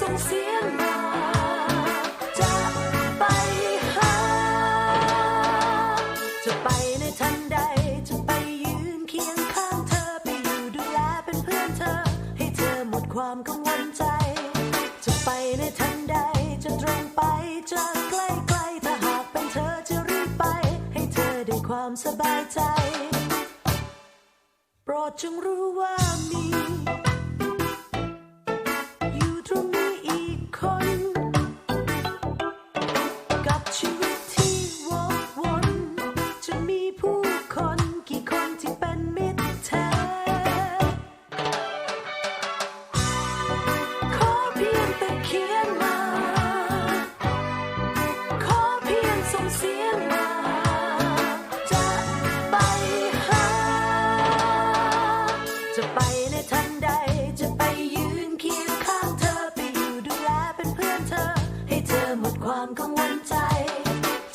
ส่งเสียงมาจะไปหา จะไปในทันใด จะไปยืนเคียงข้างเธอไปอยู่ดูแลเป็นเพื่อนเธอ ให้เธอหมดความกังวลใจ จะไปในทันใด จะตรงไปจะใกล้ไกลถ้าหากเป็นเธอจะรีบไป ให้เธอได้ความสบายใจ โปรดจงรู้ว่ามี หมดความกังวลใจ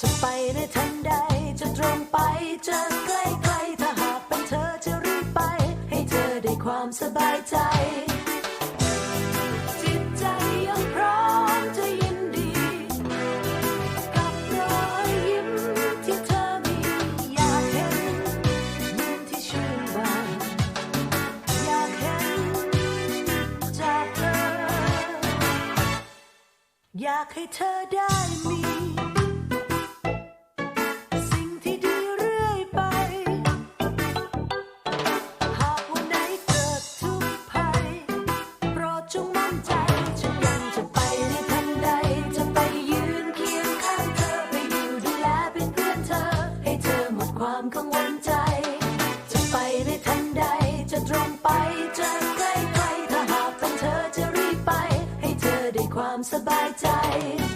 จะไปในทันใด จะตรงไปจะใกล้ไกลถ้าหากเป็นเธอจะรีบไป ให้เธอได้ความสบายใจ นเธอให้เธอหมดความกังวลใจ จะไปในทันใดจะตรงไป ล้